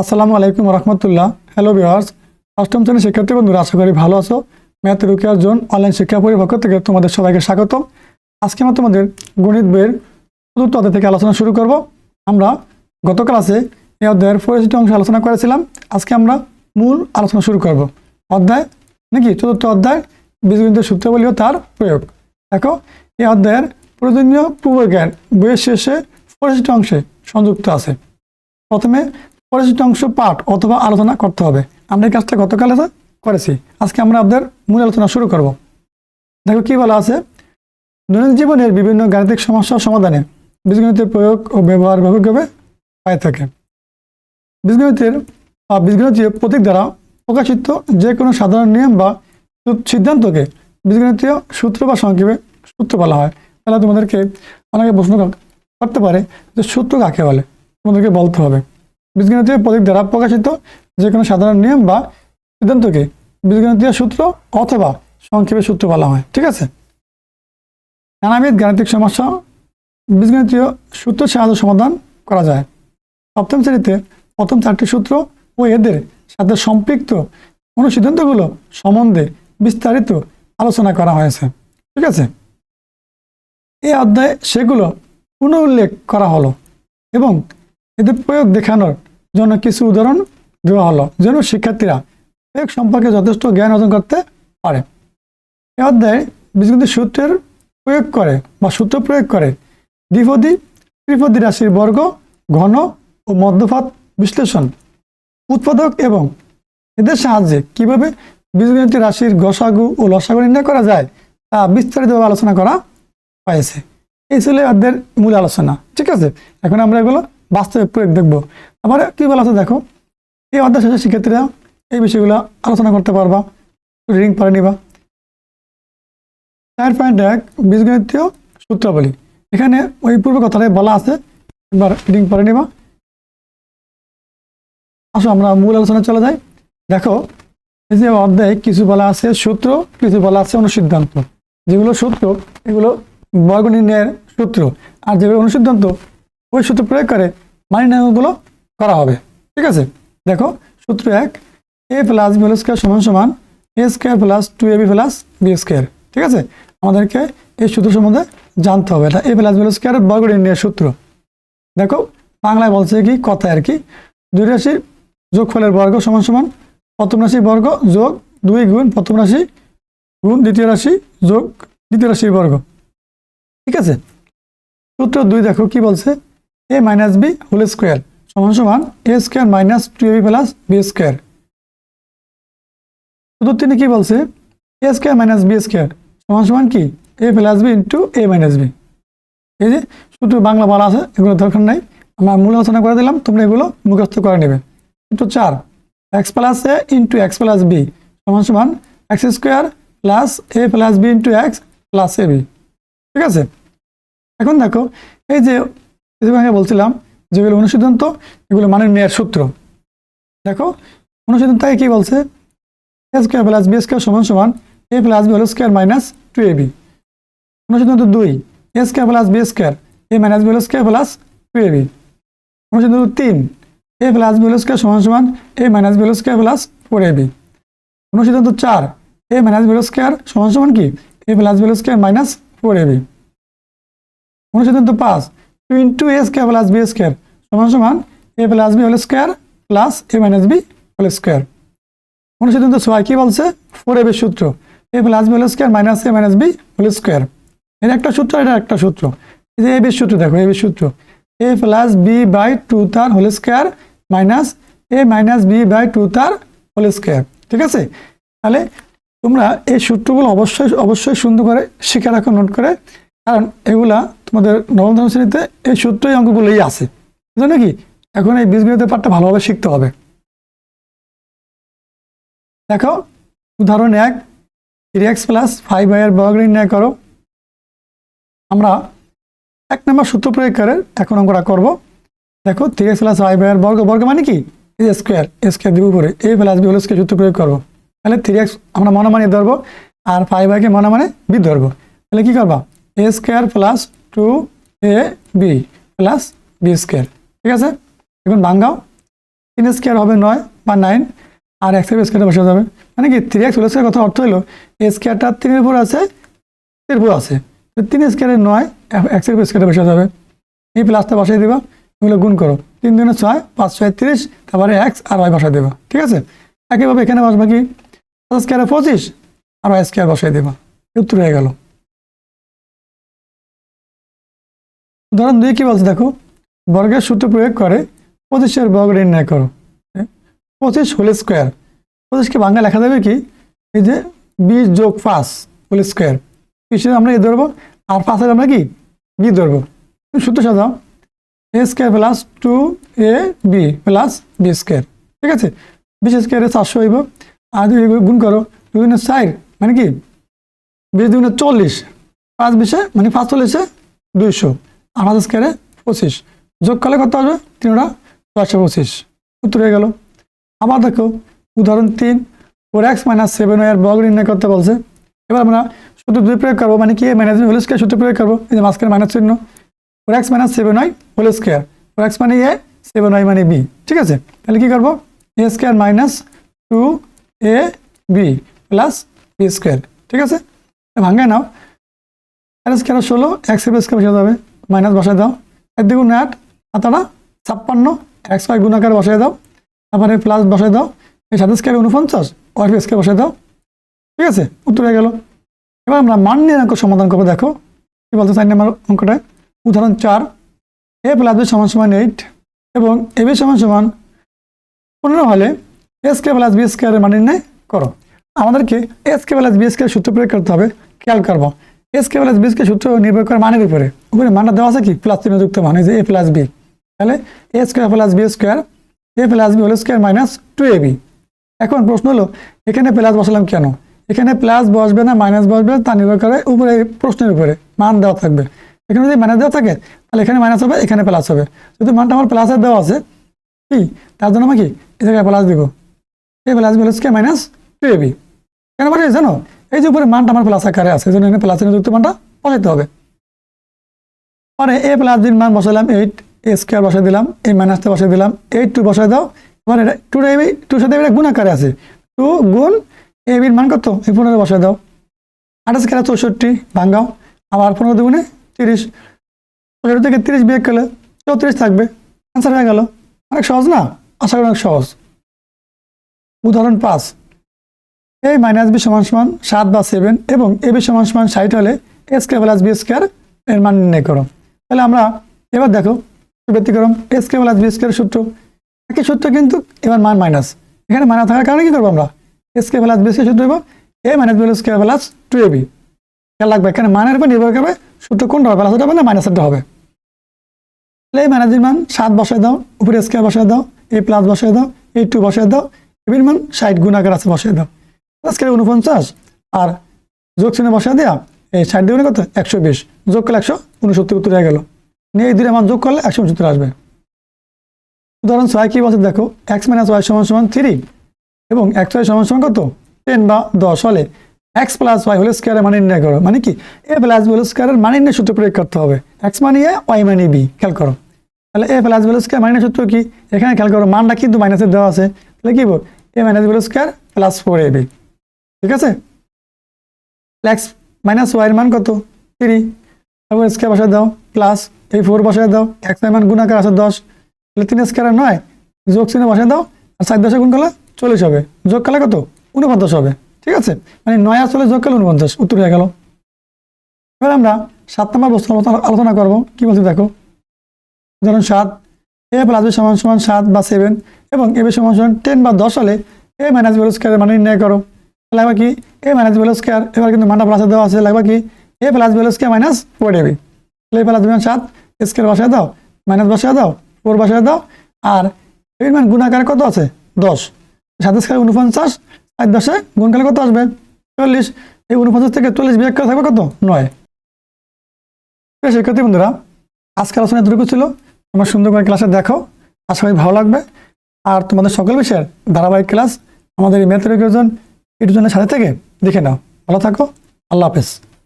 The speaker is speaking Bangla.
আসসালামু আলাইকুম রহমতুল্লাহ। হ্যালো ভিওয়ার্স অষ্টম শ্রেণির শিক্ষার্থী বন্ধুরা, আশা করি ভালো আছো। ম্যাথ রুকিয়ার জোন অনলাইন শিক্ষা পরিপক্ষ থেকে তোমাদের সবাইকে স্বাগত। আজকে আমরা তোমাদের গণিত বইয়ের চতুর্থ অধ্যায় থেকে আলোচনা শুরু করব। আমরা গত ক্লাসে এই অধ্যায়ের পরিচিত অংশ আলোচনা করেছিলাম। আজকে আমরা মূল আলোচনা শুরু করব। অধ্যায় নাকি? চতুর্থ অধ্যায় বীজগণিতের সূত্রাবলী ও তার প্রয়োগ। দেখো, এই অধ্যায়ের প্রয়োজনীয় পূর্বজ্ঞান বইয়ের শেষে পরিচিত অংশে সংযুক্ত আছে। প্রথমে পরিচিত অংশ পাঠ অথবা আলোচনা করতে হবে। আমরা এই কাজটা গতকালে করেছি। আজকে আমরা আপনাদের মূল আলোচনা শুরু করব। দেখো কি বলা আছে? দৈনন্দিন জীবনের বিভিন্ন গাণিতিক সমস্যার সমাধানে বীজগণিতের প্রয়োগ ও ব্যবহার ব্যাপকভাবে পায় থাকে। বীজগণিতের বা বীজগণিতীয় প্রতীক দ্বারা প্রকাশিত যে কোনো সাধারণ নিয়ম বা সিদ্ধান্তকে বীজগণিতীয় সূত্র বা সংক্ষেপে সূত্র বলা হয়। তাহলে তোমাদেরকে অনেকে প্রশ্ন করতে পারে যে সূত্র কাকে বলে? তোমাদেরকে বলতে হবে। বীজগণিতীয় প্রতীক দ্বারা প্রকাশিত যে কোনো সাধারণ নিয়ম বা সিদ্ধান্তকে বীজগণিতীয় সূত্র অথবা সংক্ষেপে সূত্র বলা হয়, ঠিক আছে? নানাবিধ গাণিতিক সমস্যা বীজগণিতীয় সূত্র সাহায্যে সমাধান করা যায়। সপ্তম শ্রেণীতে প্রথম চারটি সূত্র ও এদের সাথে সম্পৃক্ত কোনো সিদ্ধান্তগুলো সম্বন্ধে বিস্তারিত আলোচনা করা হয়েছে, ঠিক আছে? এই অধ্যায়ে সেগুলো পুনঃ উল্লেখ করা হলো এবং এদের প্রয়োগ দেখানোর জন্য কিছু উদাহরণ দেওয়া হলো, যেন শিক্ষার্থীরা প্রয়োগ সম্পর্কে যথেষ্ট জ্ঞান অর্জন করতে পারে। এ অধ্যায়ে বীজগণিত সূত্রের প্রয়োগ করে বা সূত্র প্রয়োগ করে দ্বিপদী, ত্রিপদী রাশির বর্গ, ঘন ও মধ্যপাত বিশ্লেষণ, উৎপাদক এবং এদের সাহায্যে কীভাবে বীজগণিত রাশির গসাগু ও লসাগু নির্ণয় করা যায় তা বিস্তারিতভাবে আলোচনা করা হয়েছে। এই ছিল অধ্যায়ের মূল আলোচনা, ঠিক আছে? এখন আমরা এগুলো বাস্তবে প্রয়োগ দেখব। আবার কি বলা আছে দেখো? এই অধ্যায় শেষে শিক্ষার্থীরা এই বিষয়গুলো আলোচনা করতে পারবা রিডিং পরে নিবা। চার পয়েন্ট এক, বীজগণিতীয় সূত্রাবলী। এখানে ওই পূর্ব কথাটাই বলা আছে একবার রিডিং পরে নিবা। আসো, আমরা মূল আলোচনা চলে যাই। দেখো, এই যে অধ্যায়ে কিছু বলা আছে সূত্র, কিছু বলা আছে অনুসিদ্ধান্ত। যেগুলো সূত্র, এগুলো বর্গ সূত্র। আর যেগুলো অনুসিদ্ধান্ত ওই সূত্র প্রয়োগ করে মানি নির্ণয়গুলো করা হবে। ঠিক আছে? দেখো, সূত্র এক a plus b whole square সমান সমান a square plus two a b plus b square ঠিক আছে? আমাদেরকে এই সূত্র সম্বন্ধে জানতে হবে। এটা a plus b whole square বর্গ সূত্র। দেখো, বাংলায় বলছে কি কথা আর কি, দুই রাশির যোগফলের বর্গ সমান সমান প্রথম রাশির বর্গ যোগ দুই গুণ প্রথম রাশি গুণ দ্বিতীয় রাশি যোগ দ্বিতীয় রাশির বর্গ। ঠিক আছে? সূত্র দুই দেখো কি বলছে? A minus b whole square সমান সমান a square minus two a b plus b square সূত্র তিনি কি বলছে? A square minus b square সমান সমান কি? A plus b into a minus b এই যে সূত্র বাংলা বলা আছে, এগুলো দরকার নাই। আমরা মূল আলোচনা করে দিলাম, তোমরা এগুলো মুখস্থ করে নেবে। সূত্র চার x plus a into x plus b সমান সমান x square plus a plus b into x plus a b ঠিক আছে? এখন দেখো, এই যে আগে বলছিলাম, যেগুলো অনুসিদ্ধান্ত, এগুলো মানে নেয়ার সূত্র। দেখো, অনুসিদ্ধান্ত কি বলছে? A square plus b square সমান সমান a plus b whole square minus two a b অনুসিদ্ধান্ত দুই a square plus b square a minus b whole square plus two a b অনুসিদ্ধান্ত তিন a plus b whole square সমান সমান a minus b whole square plus four a b অনুসিদ্ধান্ত চার a minus b whole square সমান সমান কি? A plus b whole square minus four a b অনুসিদ্ধান্ত পাঁচ into a square plus b square সমান সমান a plus b whole square plus a minus b whole square অনুসিদ্ধান্ত ছয় কি বলছে? ফোর এ বি সূত্র। A plus b whole square minus a minus b whole square এর একটা সূত্র, এটা একটা সূত্র। এই যে এ বি সূত্র, দেখো এ বি সূত্র। A plus b by two তার whole square minus a minus b by two তার হোল স্কোয়ার ঠিক আছে? তাহলে তোমরা এই সূত্রগুলো অবশ্যই অবশ্যই সুন্দর করে শিখে রাখো, নোট করে। কারণ এগুলা তোমাদের নবম দশম শ্রেণীতে এই সূত্রই অঙ্কগুলোই আছে। বুঝলো কি? এখন এই বীজগণিতের পাঠটা ভালোভাবে শিখতে হবে। দেখো, উদাহরণ এক থ্রি এক্স প্লাস ফাইভ আইয়ের বর্গ নির্ণয় করো। আমরা এক নম্বর সূত্র প্রয়োগ করে এখন অঙ্কটা করব। দেখো থ্রি এক্স প্লাস ফাইভ আইয়ের বর্গ বর্গ মানে কি? এই স্কোয়ার এ স্কোয়ার দিব উপরে a plus b whole square সূত্র প্রয়োগ করব। তাহলে থ্রি এক্স আমরা মনে মানে ধরবো, আর ফাইভ আইকে মনে মানে বি ধরবো। তাহলে কি করবা? A square plus two a b plus b square ঠিক আছে? এখন ভাঙ্গাও তিন স্কোয়ার হবে নয় বা নাইন আর এক্সের স্কোয়ারটা বসে যাবে। মানে কি থ্রি এক্স হোল স্কোয়ার কথা অর্থ হলো? এ স্কোয়ারটা তিনের উপর আছে, তিনের উপর আছে। তিন স্কোয়ারে নয় এক্সের স্কোয়ারটা বসে যাবে। এই প্লাসটা বসাই দিবা, এগুলো গুণ করো। তিন দিনে ছয়, পাঁচ ছয় তিরিশ, তারপরে এক্স আর ওয়াই বসাই দেবা, ঠিক আছে? একইভাবে এখানে বসবা কি? পাঁচ স্কোয়ারে পঁচিশ, আর ওয়াই স্কোয়ার বসাই দেবা। উত্তর হয়ে গেল। উদাহরণ দুই কি বলছে দেখো বর্গের সূত্র প্রয়োগ করে পঁচিশের বর্গ নির্ণয় করো। এ, পঁচিশ হোল স্কোয়ার পঁচিশকে বাংলা লেখা যাবে কি? এই যে বিশ যোগ পাঁচ হোল স্কোয়ার বিশের আমরা এ ধরবো? আর পাঁচের আমরা কি? বি ধরবো। সূত্র সাজাও। A square plus two a b plus b square ঠিক আছে? বিশ স্কোয়ারে চারশো হইব। আর যদি গুণ করো দুদিনে চার মানে কি? বিশ দুগুণে চল্লিশ। পাঁচ বিশে মানে পাঁচ চল্লিশে দুইশো। পাঁচ স্কোয়ারে পঁচিশ। যোগ করলে কত আসবে? তিনটা দশশো পঁচিশ উত্তর হয়ে গেল। আবার দেখো, উদাহরণ তিন ফোর এক্স মাইনাস সেভেন এর বর্গ নির্ণয় করতে বলছে। এবার আমরা সূত্র দুই প্রয়োগ করব মানে কি? মাইনাস হোল স্কোয়ার সূত্র প্রয়োগ করব। এই যে মাঝখানে মাইনাস চিহ্ন। Four x minus seven y whole square four x মানে এ সেভেন ওয়াই মানে বি ঠিক আছে? তাহলে কি করব? A square minus two a b plus b square ঠিক আছে? ভাঙ্গায় নাও। আর স্কোয়ার ষোলো এক্স স্কোয়ার বসে যাবে মাইনাস বসায় দাও। এক দ্বিগুণ আট আতারা, ছাপ্পান্ন, এক্স ওয়াই গুণাকার বসায় দাও। তারপরে প্লাস বসায় দাও। এই সাথে স্কোয়ার উনপঞ্চাশ ওয়াই স্কোয়ার বসায় দাও। ঠিক আছে? উত্তর হয়ে গেল। এবার আমরা মান নির্ণাঙ্ক সমাধান করব, দেখো। কি বলতে চাই আমার অঙ্কটায়? উদাহরণ চার। এ প্লাস বি সমান সমান এইট এবং এ বি সমান সমান পনেরো হলে এস কে প্লাস বি স্কোয়ারের মান নির্ণয় করো। আমাদেরকে s k plus b square সূত্র প্রয়োগ করতে হবে। খেয়াল করব। S k plus b square সূত্র নির্ভর করে মানের উপরে। উপরে মানটা দেওয়া আছে কি? প্লাস চিহ্ন যুক্ত মান যে এ প্লাস বি তাহলে a square plus b square a plus b whole square minus two a b এখন প্রশ্ন হলো, এখানে প্লাস বসালাম কেন? এখানে প্লাস বসবে না মাইনাস বসবে তা নির্ভর করে উপরে, প্রশ্নের উপরে মান দেওয়া থাকবে। এখানে যদি মাইনাস দেওয়া থাকে, তাহলে এখানে মাইনাস হবে, এখানে প্লাস হবে। যদি মানটা আমার প্লাসের দেওয়া আছে, কি? তার জন্য আমি কি? এই জায়গায় প্লাস দিব। A plus b square minus two a b কেন বলে জানো? এই যে উপরে মানটা আমার প্লাস আকারে আছে এই জন্য প্লাসের যুক্ত মানটা বসাইতে হবে। পরে এ প্লাস দিন মান বসালাম এইট এ স্কোয়ার বসাই দিলাম, এই মাইনাসটা বসাই দিলাম এইট টু বসাই দাও, এবার এটা টু এবি টুর সাথে এটা গুণ আকারে আছে। টু গুণ এ বির মান কত? এই পনেরো বসাই দাও। আঠাশ খেলা চৌষট্টি ভাঙ্গাও আবার পনেরো দুগুণে তিরিশ। চৌষট্টি থেকে তিরিশ বিয়োগ করলে চৌত্রিশ থাকবে। অ্যান্সার হয়ে গেল। অনেক সহজ না? আশা করি অনেক সহজ। উদাহরণ পাঁচ। এই মাইনাস বি সমান সমান সাত বা সেভেন এবং এ বি সমান সমান ষাট হলে a square plus b square এর মান নির্ণয় করো। তাহলে আমরা এবার দেখো ব্যতিক্রম a square plus b square সূত্র। একই সূত্র কিন্তু এবার মান মাইনাস এখানে মাইনাস থাকার কারণে কি করব আমরা? এ স্কোয়ার প্লাস বি সূত্র দেবো a minus b square plus two a b খেয়াল রাখবে, এখানে মানের উপর নির্ভর করবে সূত্র কোনটা হবে প্লাস হবে না মাইনাসেরটা হবে। তাহলে এই মাইনাসের মান সাত বসায় দাও, উপরে স্কোয়ার বসায় দাও এই প্লাস বসায় দাও এই টু বসায় দাও এবির মান ষাট গুণ আকার আছে বসায় দাও। আজকের উনপঞ্চাশ আর যোগ চিহ্ন বসায় দেওয়া এই ষাট দিয়ে কত? একশো বিশ। যোগ করলে একশো উনসত্তর উত্তর হয়ে গেল। নিয়ে এই দুটো মান যোগ করলে একশো উনসত্তর আসবে। উদাহরণ ছয় কি বলছে? দেখো, এক্স মাইনাস ওয়াই সমান সমান থ্রি এবং এক্স ওয়াই সমান সমান কত? টেন বা দশ হলে এক্স প্লাস ওয়াই হোল স্কোয়ারের মানে নির্ণয় করো। মানে কি? এ প্লাস বি হোল স্কোয়ারের মানে নির্ণয় সূত্র প্রয়োগ করতে হবে। এক্স মানে এ, ওয়াই মানে বি। খেয়াল করো। তাহলে a plus b whole square মানে সূত্র কি? এখানে খেয়াল করো, মানটা কিন্তু মাইনাসের দেওয়া আছে। তাহলে কি বল a minus b whole square plus four a b. ঠিক আছে? এক্স মাইনাস ওয়াইয়ের মান কত? থ্রি তারপর স্কোয়ার বসায় দাও প্লাস এই ফোর বসায় দাও এক্স মান গুণাকার আছে দশ। তাহলে তিন স্কোয়ার নয়, যোগ চিহ্ন বসায় দাও, আর সাত দশে গুণ করলে চল্লিশ হবে। যোগ করলে কত? উনপঞ্চাশ হবে। ঠিক আছে? মানে নয় চল্লিশ যোগ করলে উনপঞ্চাশ উত্তর হয়ে গেল। এবার আমরা সাত নম্বর বস্তু আলোচনা করব। কি বলছি দেখো? ধরুন সাত এ প্লাস বি সমান সমান সাত বা সেভেন এবং এ বি সমান সমান টেন বা দশ হলে এ মাইনাস বি স্কোয়ারের মানে নির্ণয় করো। লাগবে কি? এ মাইনাস বি স্কোয়ার এবার কিন্তু মানটা প্লাসে দেওয়া আছে, লাগবে কি? A plus b square minus four a b a plus b মান সাত স্কোয়ার বসায় দাও মাইনাস বসায় দাও ফোর বসায় দাও, আর এর মান গুণাকার কত আছে? দশ। সাত স্কোয়ার উনপঞ্চাশ আর দশে গুণ করলে কত আসবে? চল্লিশ। এই উনপঞ্চাশ থেকে চল্লিশ বিয়োগ করে থাকবে কত? নয়। শিক্ষার্থী বন্ধুরা, আজকের আলোচনা এতটুকু ছিল। তোমার সুন্দর করে ক্লাসে দেখো। আশা করি ভালো লাগবে। আর তোমাদের সকল বিষয়ের ধারাবাহিক ক্লাস আমাদের এই ম্যাথ ইউটিউব জন্য সাথে থেকে দেখে নাও। ভালো থাকো। আল্লাহ হাফেজ।